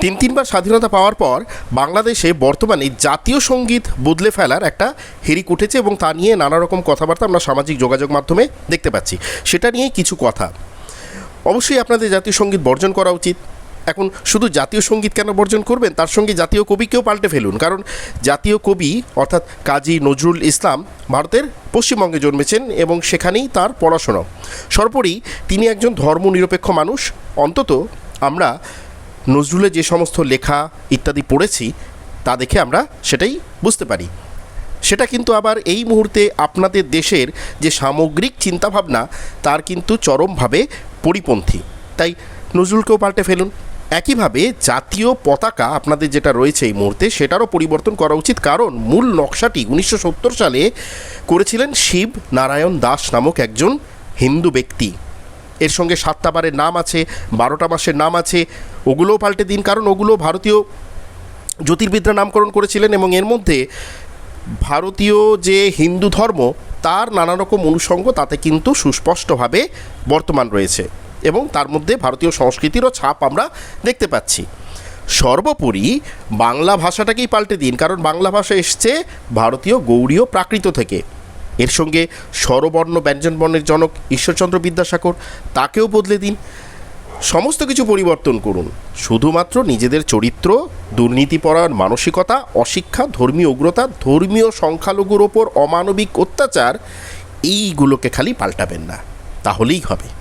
তিন তিনবার স্বাধীনতা পাওয়ার পর বাংলাদেশে বর্তমানে জাতীয় সংগীত বদলে ফেলার একটা হেরিক উঠেছে এবং তা নিয়ে নানা রকম কথাবার্তা আমরা সামাজিক যোগাযোগ মাধ্যমে দেখতে পাচ্ছি। সেটা নিয়ে কিছু কথা। অবশ্যই আপনাদের জাতীয় সংগীত বর্জন করা উচিত। এখন শুধু জাতীয় সংগীত কেন বর্জন করবেন? তার সঙ্গে জাতীয় কবিকেও পাল্টে ফেলুন। কারণ জাতীয় কবি, অর্থাৎ কাজী নজরুল ইসলাম, ভারতের পশ্চিমবঙ্গে জন্মেছেন এবং সেখানেই তার পড়াশোনা। সর্বোপরি তিনি একজন ধর্মনিরপেক্ষ মানুষ। অন্তত আমরা নজরুলের যে সমস্ত লেখা ইত্যাদি পড়েছি, তা দেখে আমরা সেটাই বুঝতে পারি। সেটা কিন্তু আবার এই মুহূর্তে আপনাদের দেশের যে সামগ্রিক চিন্তাভাবনা, তার কিন্তু চরমভাবে পরিপন্থী। তাই নজরুলকেও পাল্টে ফেলুন। একইভাবে জাতীয় পতাকা আপনাদের যেটা রয়েছে এই মুহূর্তে, সেটারও পরিবর্তন করা উচিত। কারণ মূল নকশাটি উনিশশো সত্তর সালে করেছিলেন শিব নারায়ণ দাস নামক একজন হিন্দু ব্যক্তি। এর সঙ্গে সাতটা বারের নাম আছে, বারোটা মাসের নাম আছে। ওগুলোও পাল্টে দিন, কারণ ওগুলো ভারতীয় জ্যোতির্বিদ্যা নামকরণ করেছিলেন এবং এর মধ্যে ভারতীয় যে হিন্দু ধর্ম, তার নানা রকম অনুষঙ্গ তাতে কিন্তু সুস্পষ্টভাবে বর্তমান রয়েছে এবং তার মধ্যে ভারতীয় সংস্কৃতিরও ছাপ আমরা দেখতে পাচ্ছি। সর্বোপরি বাংলা ভাষাটাকেই পাল্টে দিন, কারণ বাংলা ভাষা এসছে ভারতীয় গৌড়ীয় প্রাকৃত থেকে। এর সঙ্গে স্বরবর্ণ, ব্যঞ্জনবর্ণের জনক ঈশ্বরচন্দ্র বিদ্যাসাগর তাকেও বদলে দিন। সমস্ত কিছু পরিবর্তন করুন। শুধুমাত্র নিজেদের চরিত্র, দুর্নীতিপরায়ণ মানসিকতা, অশিক্ষা, ধর্মীয় উগ্রতা, ধর্মীয় সংখ্যালঘুর ওপর অমানবিক অত্যাচার, এইগুলোকে খালি পাল্টাবেন না। তাহলেই হবে।